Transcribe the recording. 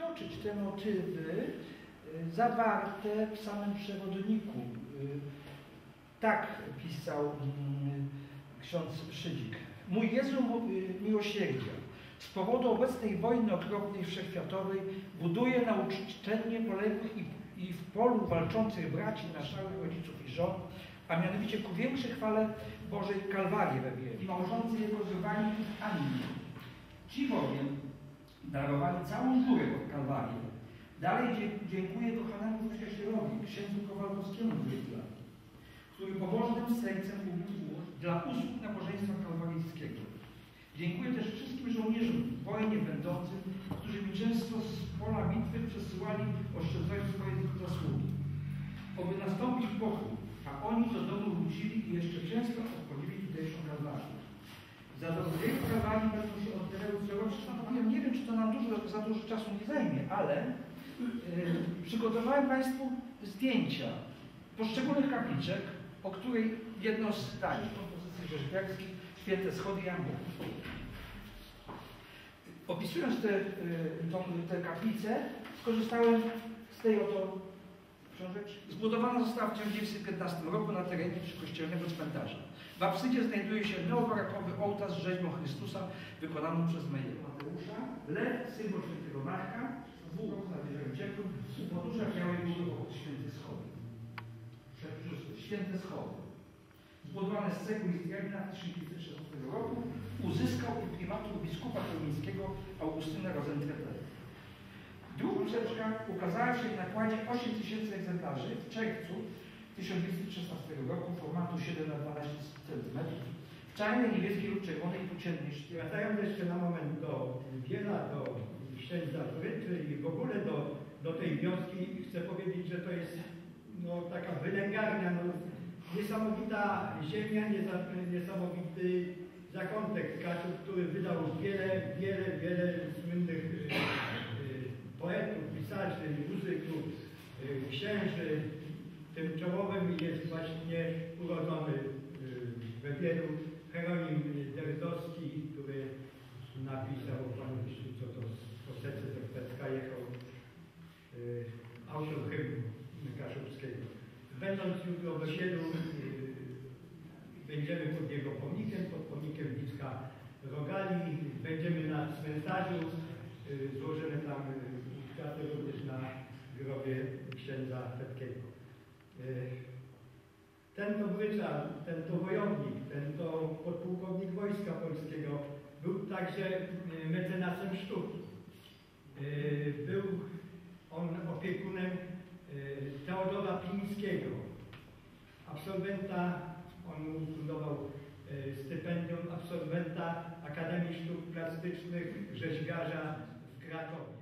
przytoczyć te motywy y, zawarte w samym przewodniku. Y, Tak pisał mm, ksiądz Szydzik. Mój Jezu y, miłosierdzia, z powodu obecnej wojny okropnej wszechświatowej buduje na uczczenie poległych i, w polu walczących braci naszych rodziców i żon, a mianowicie ku większej chwale Bożej Kalwarii we wieli, małżoncy Jego zrywani ani. Ci bowiem darowali całą górę od Kalwarii. Dalej dziękuję kochanemu przyjacielowi, księdzu Kowalowskiemu Wydla, który pobożnym sercem ubił dla usług nabożeństwa kalwaryjskiego. Dziękuję też wszystkim żołnierzom w wojnie będącym, którzy mi często z pola bitwy przesyłali oszczędzając swoje zasługi. Oby nastąpił pokój, a oni do domu wrócili i jeszcze często obchodzili tutejszą kalwarię. Będą się nie wiem, czy to nam dużo, za dużo czasu nie zajmie, ale yy, przygotowałem Państwu zdjęcia poszczególnych kapliczek, o której jedno z zdań kompozycji rzeźbiarskiej, święte schody Jan. Opisując te, y, tą, te kaplice, skorzystałem z tej oto Zbudowana została w 1915 roku na terenie przykościelnego cmentarza. W absydzie znajduje się neobarakowy ołtarz z rzeźbą Chrystusa wykonaną przez Mateusza. Lew, symbol świętego Marka, w nad Jeziorem Ciepłym, u podróża Białej Góry obok święty schody. Święte schody. Zbudowane z cegły i z drewna w 1916 roku uzyskał imprimatur biskupa kelmińskiego Augustyna Rosentrepel. Ukazała się w nakładzie 8 tysięcy egzemplarzy w czerwcu 1916 roku formatu 7 na 12 cm w czarnej, niebieskiej lub czerwonej. Wracając jeszcze na moment do Wiela, do księdza Frytry i w ogóle do, do tej wioski, chcę powiedzieć, że to jest no, taka wylęgarnia, no, niesamowita ziemia, niesamowity zakątek Kaszub, który wydał wiele, wiele, wiele słynnych księży. Tym czołowym jest właśnie urodzony y, we wielu Heronim Derdowski, który napisał Panu Wyszli, co to po serce Zechwecka jechał y, autor hymnu Kaszubskiego. Będąc jutro we wielu, y, będziemy pod jego pomnikiem, pod pomnikiem Wicka Rogali, będziemy na cmentarzu, złożymy tam kwiaty również na grobie księdza Fetkiego. Y, ten to ten to wojownik, ten to podpułkownik Wojska Polskiego był także y, mecenasem sztuki. Y, Był on opiekunem Teodora Pińskiego, absolwenta, on mu stypendium absolwenta Akademii Sztuk Plastycznych rzeźbiarza w Krakowie.